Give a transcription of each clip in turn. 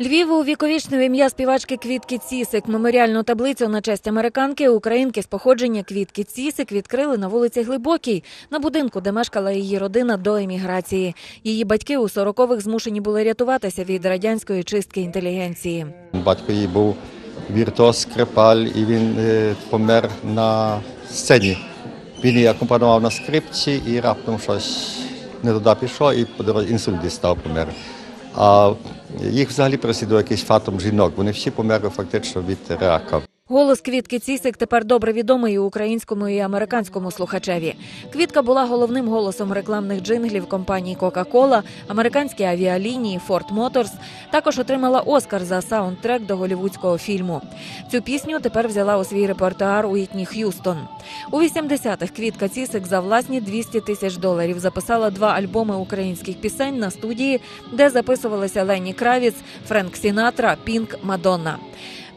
Львів увіковічнив ім'я співачки Квітки Цісик. Меморіальну таблицю на честь американки українки з походження Квітки Цісик відкрили на вулиці Глибокій, на будинку, де мешкала її родина до еміграції. Її батьки у 40-х змушені були рятуватися від радянської чистки інтелігенції. Батько її був віртуоз скрипаль, і він е, помер на сцені. Він її акомпанував на скрипці і раптом щось не туди пішло, і по дорозі інсульт дістав помер. А їх взагалі переслідував якийсь фатом жінок. Вони всі померли фактично від рака. Голос Квітки Цісик тепер добре відомий і українському і американському слухачеві. Квітка була головним голосом рекламних джинглів компанії Coca-Cola, американські авіалінії Ford Motors. Також отримала Оскар за саундтрек до голівудського фільму. Цю пісню тепер взяла у свій репертуар Уітні Х'юстон. У 80-х Квітка Цісик за власні 200 тисяч доларів записала два альбоми українських пісень на студії, де записувалися Лені Кравіц, Френк Сінатра, Пінк, Мадонна.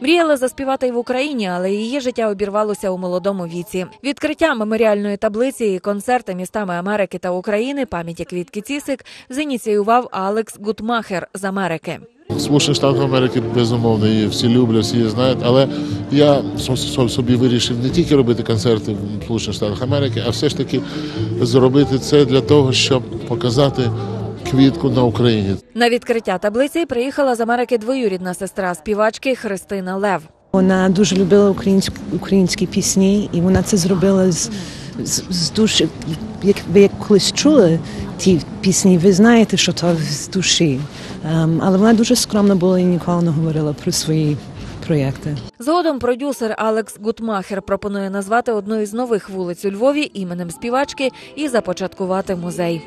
Мріяла заспівати й в Україні, але її життя обірвалося у молодому віці. Відкриття меморіальної таблиці і концерти містами Америки та України пам'яті Квітки Цісик зініціював Алекс Гутмахер з Америки. Сполучених Штатів Америки безумовно її всі люблять, всі її знають. Але я со- со- собі вирішив не тільки робити концерти в Сполучених Штатах Америки, а все ж таки зробити це для того, щоб показати квітку на Україні. На відкриття таблиці приїхала з Америки двоюрідна сестра співачки Христина Лев. Вона дуже любила українські, українські пісні, і вона це зробила з, з, з душі. Як ви як колись чули ті пісні, ви знаєте, що то з душі. Ем, але вона дуже скромна була і ніколи не говорила про свої проєкти. Згодом продюсер Алекс Гутмахер пропонує назвати одну із нових вулиць у Львові іменем співачки і започаткувати музей.